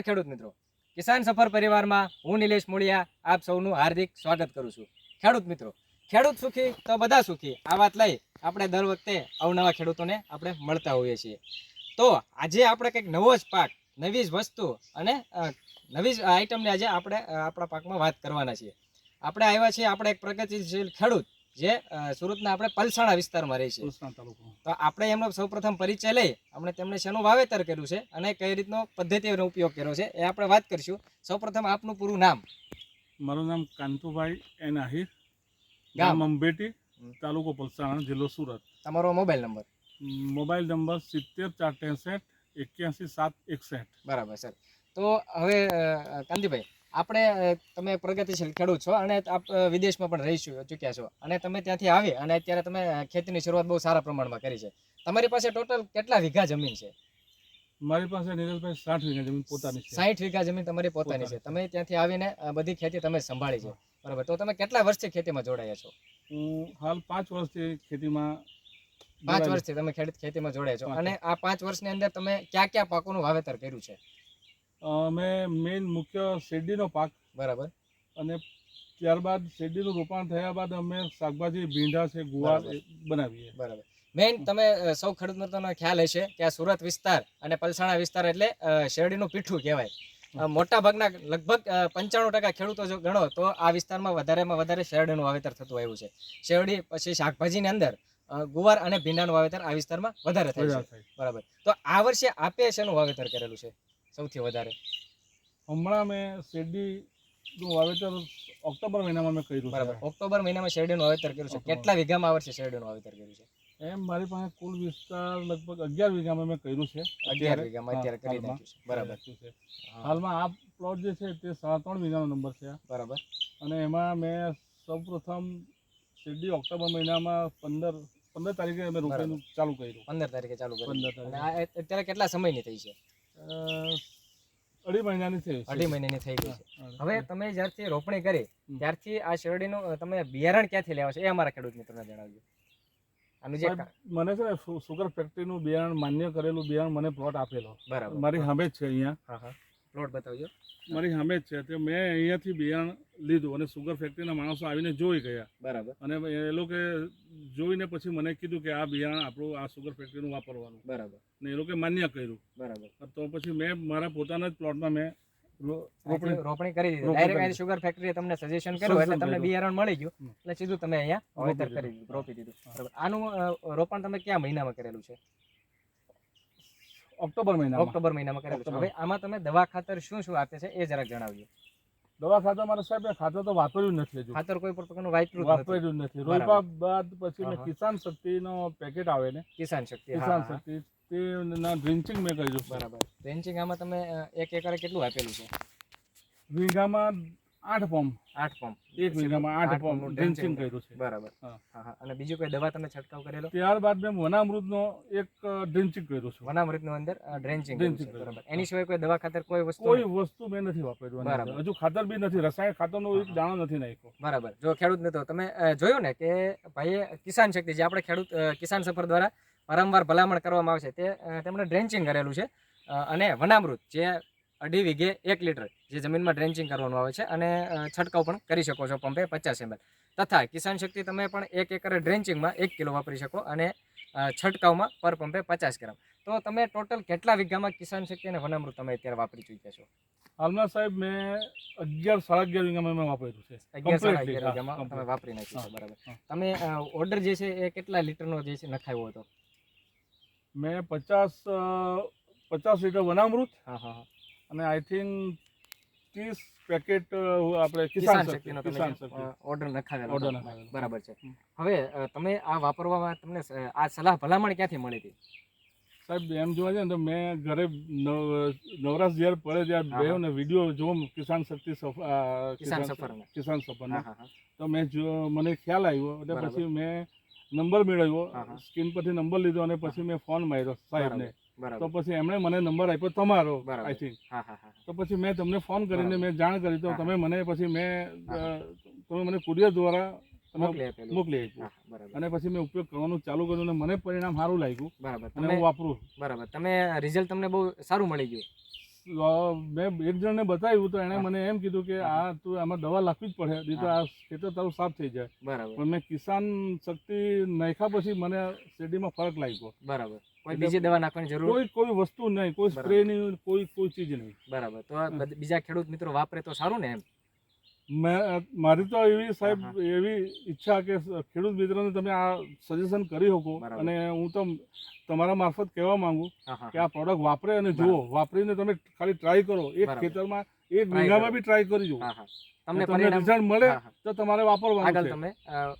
ખેડૂત મિત્રો. કિસાન સફર પરિવારમાં હું નિલેશ મોડિયા આપ સૌનું હાર્દિક સ્વાગત કરું છું. ખેડૂત મિત્રો, ખેડૂત સુખી તો બધા સુખી. આ વાત લઈ આપણે દર વખતે અવનવા ખેડૂતોને આપણે મળતા હોઈએ છીએ. તો આજે આપણે કંઈક નવો જ પાક, નવી જ વસ્તુ અને નવી જ આઈટમને આજે આપણે આપણા પાકમાં વાત કરવાના છીએ. આપણે આવ્યા છીએ, આપણે એક પ્રગતિશીલ ખેડૂત જે સુરતના આપણે પલસાણા વિસ્તારમાં રહે છે. તો આપણે એમનો સૌપ્રથમ પરિચય લઈ આપણે તેમણે શેનું વાવેતર કર્યું છે અને કઈ રીતનો પદ્ધતિનો ઉપયોગ કર્યો છે એ આપણે વાત કરીશું. સૌપ્રથમ આપનું પૂરું નામ. મારું નામ કાંતુભાઈ એન આહિર. ગામ? અંબેટી તાલુકો પલસાણા જિલ્લો સુરત. તમારો મોબાઈલ નંબર. મોબાઈલ નંબર સિત્તેર ચાર ત્રેસઠ એક્યાસી સાત એકસઠ. બરાબર સર. તો હવે કાંતિભાઈ આપણે તમે પ્રગતિશીલ ખેડૂત છો અને વિદેશમાં પણ રહી ચૂક્યા છો. અને તમે ત્યાંથી આવી અને અત્યારે તમે ખેતીની શરૂઆત બહુ સારા પ્રમાણમાં કરી છે. તમારી પાસે ટોટલ કેટલા વીઘા જમીન છે? મારી પાસે નીરજભાઈ સાઠ વીઘા જમીન પોતાની છે. સાઠ વીઘા જમીન તમારી પોતાની છે. તમે ત્યાંથી આવીને બધી ખેતી તમે સંભાળી છે. બરાબર. તો તમે કેટલા વર્ષથી ખેતીમાં જોડાયા છો? હું હાલ પાંચ વર્ષથી ખેતીમાં પાંચ વર્ષથી તમે ખેડૂત ખેતીમાં જોડાયા છો. અને આ પાંચ વર્ષની અંદર તમે કયા કયા પાકોનું વાવેતર કર્યું છે? અમે મેઇન મુખ્ય શેરડીનો પાક. બરાબર. અને ત્યારબાદ શેરડીનું રોપાણ થયા બાદ અમે શાકભાજી ભીંડા છે ગુવાર બનાવીએ. બરાબર. મેઇન તમે સૌ ખેડૂત મિત્રોનો ખ્યાલ હશે કે આ સુરત વિસ્તાર અને પલસાણા વિસ્તાર એટલે શેરડીનું પીઠું કહેવાય. મોટા ભાગના લગભગ પંચાણું ટકા ખેડૂતો જો ગણો તો આ વિસ્તારમાં વધારેમાં વધારે શેરડીનું વાવેતર થતું આવ્યું છે. શેરડી પછી શાકભાજીની અંદર ગુવાર અને ભીંડાનું વાવેતર આ વિસ્તારમાં વધારે થાય છે. બરાબર. તો આ વર્ષે આપે શેનું વાવેતર કરેલું છે? સૌથી વધારે? હમણાં મેં શેરડીનું વાવેતર ઓક્ટોબર મહિનામાં મેં કર્યું બરાબર. ઓક્ટોબર મહિનામાં શેરડીનું વાવેતર કર્યું છે. કેટલા વીઘામાં આ વર્ષે શેરડીનું વાવેતર કર્યું છે? એમ મારી પાસે કુલ વિસ્તાર લગભગ અગિયાર વીઘામાં મેં કર્યું છે. અગિયાર વીઘામાં અત્યારે કરી નાખ્યું છે. બરાબર. હાલમાં આ પ્લોટ જે છે તે સાડા ત્રણ વીઘાનો નંબર છે બરાબર. અને એમાં મેં સૌપ્રથમ શેરડી ઓક્ટોબર મહિનામાં પંદર પંદર તારીખે અમે રોપાઈનું ચાલુ કર્યું. પંદર તારીખે ચાલુ કર્યું. અત્યારે કેટલા સમયની થઈ છે? અઢી મહિનાની થઈ છે. અઢી મહિનાની થઈ ગઈ છે. હવે તમે જ્યારથી રોપણી કરી. ત્યારથી આ શેરડીનું તમે બિયારણ ક્યાંથી લેવા છે? એ અમારા ખેડૂત મિત્રોને જણાવજો. આનું જે મને છે ને સુગર ફેક્ટરીનું બિયારણ માન્ય કરેલું બિયારણ મને પ્લોટ આપેલો. બરાબર. મારી સામે જ છે અહીંયા. પ્લોટ બતાવજો. મારી સામે જ છે. તે મેં અહીંયાથી બિયારણ લીધું અને સુગર ફેક્ટરીના માણસો આવીને જોઈ ગયા. બરાબર. અને એ લોકો જોઈને પછી મને કીધું કે આ બિયારણ આપણું આ સુગર ફેક્ટરીનું વાપરવાનું. બરાબર. ને એ લોકોએ માન્ય કર્યું. બરાબર. તો પછી મેં મારા પોતાના જ પ્લોટમાં મેં રોપણી રોપણી કરી દીધી. ડાયરેક્ટ. સુગર ફેક્ટરીએ તમને સજેશન કર્યું એટલે તમને બિયારણ મળી ગયું. એટલે સીધું તમે અહીંયા વાવેતર કરી દીધું. દીધું. રોપી દીધું. બરાબર. આનું રોપણ તમે કયા મહિનામાં કરેલું છે? ઓક્ટોબર મહિના ઓક્ટોબર મહિનામાં કરેલું છે. હવે આમાં તમે દવા ખાતર શું શું આપે છે એ જરાક જણાવજો. દવા ખાતા મારા સાહેબ મેં ખાતર તો વાપર્યું નથી હજુ. ખાતર કોઈ પ્રકારનું વાપર્યું વાપર્યું નથી. રોપા બાદ પછી મેં. કિસાન શક્તિનો પેકેટ આવે ને. કિસાન શક્તિ કિસાન શક્તિ તેના ડ્રિન્ચિંગ મેં કર્યું બરાબર. રેન્ચિંગ આમાં તમે એક એકરે કેટલું આપેલું છે? વીઘામાં આઠ પંપ. આઠ પંપ. એક મહિનામાં આઠ પંપ પંપનું કર્યું છે. બરાબર. હા. અને બીજું કોઈ દવા તમે છંટકાવ કરેલો? ત્યારબાદ મેં વનામૃતનો એક ડ્રેન્ચિંગ કર્યું છે. વનામૃતનું અંદર ડ્રેન્ચિંગ ડ્રેન્ચિંગ બરાબર. એની સિવાય કોઈ દવા ખાતર કોઈ વસ્તુ કોઈ વસ્તુ મેં નથી વાપર્યું બરાબર. હજુ ખાતર બી નથી રસાયણ ખાતરનો એક. દાણો નથી નાખ્યો. બરાબર. જો ખેડૂત નતો તમે જોયું ને કે ભાઈએ કિસાન શક્તિ જે આપણે ખેડૂત કિસાન સફર દ્વારા વારંવાર ભલામણ કરવામાં આવે છે તે તેમણે ડ્રેન્ચિંગ કરેલું છે. અને વનામૃત જે અઢી વીઘે એક લીટર જે જમીનમાં ડ્રેન્ચિંગ કરવાનું આવે છે અને છંટકાવ પણ કરી શકો છો પંપે પચાસ એમએલ તથા કિસાન શક્તિ તમે પણ એક એકરે ડ્રેન્ચિંગમાં એક કિલો વાપરી શકો અને છંટકાવમાં પર પંપે પચાસ ગ્રામ. તો તમે ટોટલ કેટલા વીઘામાં કિસાન શક્તિ અને વનામૃત તમે અત્યારે વાપરી ચૂક્યા છો? હાલમાં સાહેબ મેં અગિયાર સાડા અગિયાર વીઘામાં મેં વાપર્યું છે. અગિયાર સાડા અગિયાર વીઘામાં તમે વાપરી નાખ્યું છે બરાબર. તમે ઓર્ડર જે છે એ કેટલા લીટરનો જે છે નખાવ્યો હતો? મેં પચાસ પચાસ લીટર વનામૃત હા હા. અને આઈ થિંક ત્રીસ પેકેટ આપણે કિસાન શક્તિનો કિસાન. તમે ઓર્ડર નખાવેલો ઓર્ડર. નખાવેલો. બરાબર છે. હવે તમે આ વાપરવામાં તમને આ સલાહ ભલામણ ક્યાંથી મળી હતી? સાહેબ એમ જોવા જાય ને તો મેં ઘરે નવ- નવરાશ જ્યારે પડે ત્યારે બે ને વીડિયો જોઉં કિસાન શક્તિ કિસાન સફરના. કિસાન સફરનો. તો મેં જો મને ખ્યાલ આવ્યો એટલે પછી મેં નંબર મેળવ્યો. સ્ક્રીન પરથી નંબર લીધો અને પછી મેં ફોન માર્યો સાહેબને. તો પછી એમણે મને નંબર આપ્યો તમારો આઈ થિંક તો પછી મેં તમને ફોન કરીને મેં જાણ કરી તો તમે મને પછી મેં તમે મને કુરિયર દ્વારા મોકલી આપ્યું. અને પછી મેં ઉપયોગ કરવાનું ચાલુ કર્યું અને મને પરિણામ સારું લાગ્યું. બરાબર. અને હું વાપરું બરાબર. તમે રિઝલ્ટ તમને બહુ સારું મળી ગયું. મેં એક જણને બતાવ્યું તો એણે મને એમ કીધું કે આ તું આમાં દવા લાખવી જ પડે નહીં તો આ ખેતર તારું સાફ થઈ જાય. બરાબર. પણ મેં કિસાન શક્તિ નાખ્યા પછી મને શેરડીમાં ફરક લાગ્યો. બરાબર. કોઈ બીજી દવા નાખવાની જરૂર? કોઈ કોઈ વસ્તુ નહીં કોઈ સ્પ્રે નહીં કોઈ કોઈ ચીજ નહીં. બરાબર. તો બીજા ખેડૂત મિત્રો વાપરે તો સારું ને એમ? મારી તો એવી સાહેબ એવી ઈચ્છા કે ખેડૂત મિત્રોને તમે આ સજેશન કરી શકો. અને હું તો તમારા મારફત કહેવા માંગુ કે આ પ્રોડક્ટ વાપરે અને જુઓ. વાપરીને તમે ખાલી ટ્રાય કરો. એક ખેતરમાં એક મહિનામાં બી ટ્રાય કરી જુઓ. તમને રિઝલ્ટ મળે. તો તમારે વાપરવાનું આગળ તમે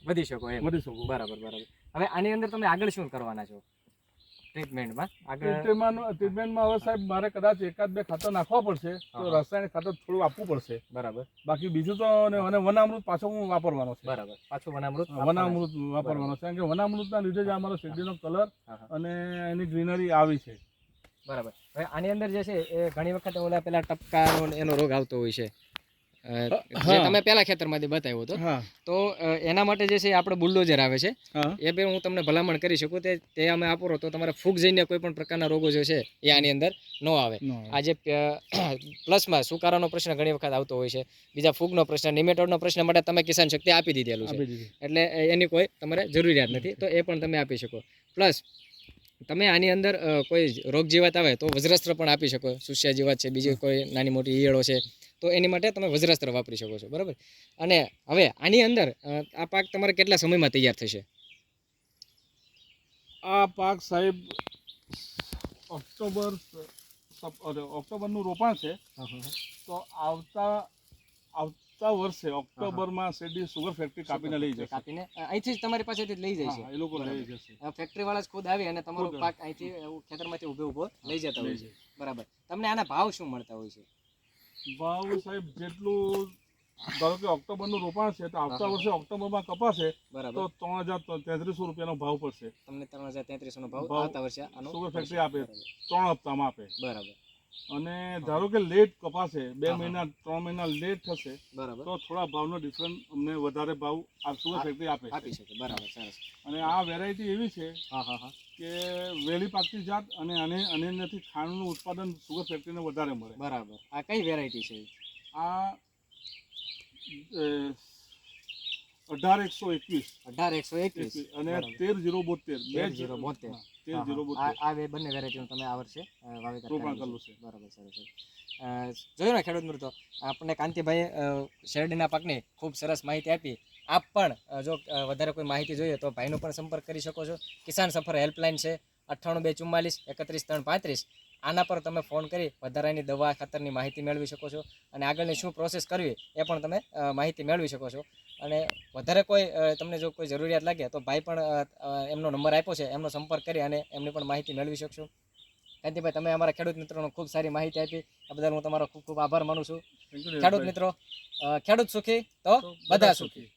વધી શકો એમ. વધી શકો. બરાબર બરાબર. હવે આની અંદર તમે આગળ શું કરવાના છો? ટ્રીટમેન્ટમાં ટ્રીટમેન્ટમાં ટ્રીટમેન્ટમાં હવે સાહેબ મારે કદાચ એકાદ બે ખાતર નાખવા પડશે તો. રાસાયણિક ખાતર થોડું આપવું પડશે. બરાબર. બાકી બીજું તો અને વનામૃત પાછો હું વાપરવાનો છે. બરાબર. પાછો વનામૃત વનામૃત વાપરવાનો છે. કારણ કે વનામૃતના લીધે જ આ મારો શેરડીનો કલર. અને એની ગ્રીનરી આવી છે. બરાબર. હવે આની અંદર જે છે એ ઘણી વખત ઓલા પેલા ટપકાનો એનો રોગ આવતો હોય છે. જે તમે પેલા ખેતરમાંથી બતાવ્યો હતો. તો એના માટે જે છે આપણે બુલડોઝર આવે છે. એ બે હું તમને ભલામણ કરી શકું તે તે અમે આપો તો તમારે ફૂગ જઈને કોઈ પણ પ્રકારના રોગો જે છે એ આની અંદર ન આવે. નો. આજે પ્લસમાં સુકારાનો પ્રશ્ન ઘણી વખત આવતો હોય છે. બીજા ફૂગનો પ્રશ્ન નિમેટોડનો પ્રશ્ન માટે તમે કિસાન શક્તિ આપી દીધેલું છે. એટલે એની કોઈ તમારે જરૂરિયાત નથી. તો એ પણ તમે આપી શકો. પ્લસ તમે આની અંદર કોઈ રોગ જીવાત આવે તો વજ્રસ્ત્ર પણ આપી શકો. સુસ્યા જીવાત છે બીજી કોઈ નાની મોટી ઈયળો છે. તો એની માટે તમે વજ્રાસ્ત્ર વાપરી શકો છો બરાબર? અને હવે આની અંદર આ પાક તમારે કેટલા સમયમાં તૈયાર થશે? આ પાક સાહેબ ઓક્ટોબર ઓક્ટોબરનું રોપાણ છે. તો આવતા આવતા વર્ષે ઓક્ટોબરમાં શેરડી સુગર ફેક્ટરી કાપીને લઈ જશે. કાપીને? અહીંથી જ તમારી પાસેથી લઈ જાય છે? એ લોકો લઈ જશે. ફેક્ટરી વાળા જ ખુદ આવી અને તમારો પાક અહીંથી ખેતરમાંથી ઊભો ઊભો લઈ જતા હોય છે. બરાબર. તમને આના ભાવ શું મળતા હોય છે? ભાવ સાહેબ જેટલું ધારો કે ઓક્ટોબરનું રોપાણ છે તો આવતા. વર્ષે ઓક્ટોબરમાં કપાશે બરાબર તો ત્રણ હજાર તેત્રીસો રૂપિયાનો ભાવ પડશે તમને ત્રણ હજાર તેત્રીસો નો ભાવ આવતા વર્ષે સુગર ફેક્ટરી આપે. ત્રણ હપ્તામાં આપે બરાબર અને ધારો કે લેટ કપાશે બે. મહિના ત્રણ મહિના લેટ થશે બરાબર. તો થોડા ભાવનો ડિફરન્સ અમને વધારે ભાવ આ સુગર આ- ફેક્ટરી આપે આપી શકે બરાબર સરસ. અને આ વેરાયટી એવી છે હા હા હા. કે વહેલી પાકતી જાત અને આને અને એનાથી ખાંડનું ઉત્પાદન સુગર ફેક્ટરીને વધારે મળે. બરાબર. આ કઈ વેરાયટી છે? આ અઢાર એકસો એકવીસ. અઢાર એકસો એકવીસ. અને તેર જીરો બોતેર. બે જીરો બોતેર. તેર જીરો બોતેર. આ આ બે બંને વેરાયટીનું તમે આ વર્ષે વાવેતર રોપણ કરેલું કરેલું છે. બરાબર સરસ સરસ. જોયું ને ખેડૂત મિત્રો આપણને કાંતિભાઈએ શેરડીના પાકની ખૂબ સરસ માહિતી આપી. આપ પણ જો વધારે કોઈ માહિતી જોઈએ તો ભાઈનો પણ સંપર્ક કરી શકો છો. કિસાન સફર હેલ્પલાઇન છે અઠ્ઠાણું બે ચુમ્માલીસ એકત્રીસ ત્રણ પાંત્રીસ. આના પર તમે ફોન કરી વધારાની દવા ખાતરની માહિતી મેળવી શકો છો અને આગળની શું પ્રોસેસ કરવી એ પણ તમે માહિતી મેળવી શકો છો. અને વધારે કોઈ તમને જો કોઈ જરૂરિયાત લાગે તો ભાઈ પણ એમનો નંબર આપ્યો છે એમનો સંપર્ક કરી અને એમની પણ માહિતી મેળવી શકશો. કાંતિભાઈ તમે અમારા ખેડૂત મિત્રોનો ખૂબ સારી માહિતી આપી. આ બદલ હું તમારો ખૂબ ખૂબ આભાર માનું છું. ખેડૂત મિત્રો ખેડૂત સુખી તો બધા સુખી.